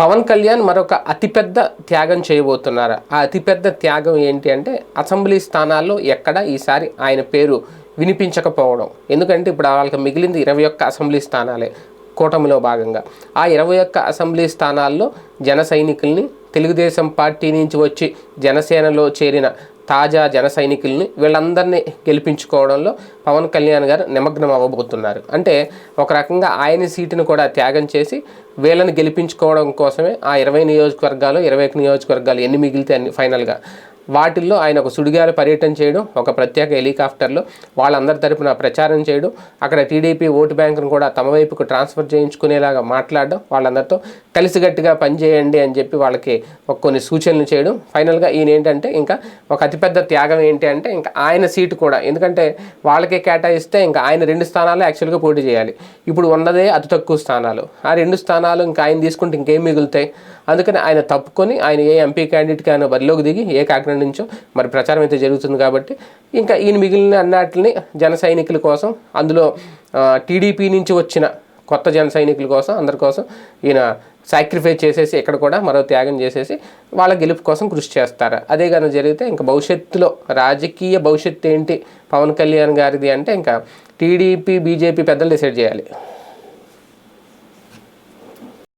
పవన్ కళ్యాణ్ మరొక అతిపెద్ద త్యాగం చేయబోతున్నారు? ఆ అతిపెద్ద త్యాగం ఏంటి అంటే అసెంబ్లీ స్థానాల్లో ఎక్కడ ఈసారి ఆయన పేరు వినిపించకపోవడం. ఎందుకంటే ఇప్పుడు వాళ్ళకి మిగిలింది ఇరవై ఒక్క అసెంబ్లీ స్థానాలే కూటమిలో భాగంగా. ఆ ఇరవై ఒక్క అసెంబ్లీ స్థానాల్లో జన సైనికుల్ని తెలుగుదేశం పార్టీ నుంచి వచ్చి జనసేనలో చేరిన తాజా జన సైనికుల్ని వీళ్ళందరినీ గెలిపించుకోవడంలో పవన్ కళ్యాణ్ గారు నిమగ్నం అవ్వబోతున్నారు. అంటే ఒక రకంగా ఆయన సీటును కూడా త్యాగం చేసి వీళ్ళని గెలిపించుకోవడం కోసమే ఆ ఇరవై నియోజకవర్గాలు ఇరవై నియోజకవర్గాలు ఎన్ని మిగిలితే అన్ని ఫైనల్గా వాటిల్లో ఆయన ఒక సుడిగాల పర్యటన చేయడం ఒక ప్రత్యేక హెలికాప్టర్లో వాళ్ళందరి తరపున ప్రచారం చేయడం అక్కడ టీడీపీ ఓటు బ్యాంకును కూడా తమ వైపుకు ట్రాన్స్ఫర్ చేయించుకునేలాగా మాట్లాడడం వాళ్ళందరితో కలిసిగట్టిగా పనిచేయండి అని చెప్పి వాళ్ళకి కొన్ని సూచనలు చేయడం. ఫైనల్గా ఈయన ఏంటంటే ఇంకా ఒక అతిపెద్ద త్యాగం ఏంటి అంటే ఇంకా ఆయన సీటు కూడా ఎందుకంటే వాళ్ళకే కేటాయిస్తే ఇంకా ఆయన రెండు స్థానాలు యాక్చువల్గా పోటీ చేయాలి. ఇప్పుడు ఉన్నదే అతి తక్కువ స్థానాలు. ఆ రెండు స్థానాలు ఇంకా ఆయన తీసుకుంటే ఇంకేం మిగులుతాయి? అందుకని ఆయన తప్పుకొని ఆయన ఏ ఎంపీ క్యాండిడేట్కి ఆయన బరిలోకి దిగి ఏ కాకినాడ నుంచో మరి ప్రచారం అయితే జరుగుతుంది కాబట్టి ఇంకా ఈయన మిగిలిన అన్నాటిని జన సైనికుల కోసం అందులో టీడీపీ నుంచి వచ్చిన కొత్త జన సైనికుల కోసం అందరి కోసం ఈయన సాక్రిఫైస్ చేసేసి ఇక్కడ కూడా మరో త్యాగం చేసేసి వాళ్ళ గెలుపు కోసం కృషి చేస్తారు. అదే కనుక జరిగితే ఇంకా భవిష్యత్తులో రాజకీయ భవిష్యత్తు ఏంటి? పవన్ కళ్యాణ్ గారిది అంటే ఇంకా టీడీపీ బీజేపీ పెద్దలు డిసైడ్ చేయాలి.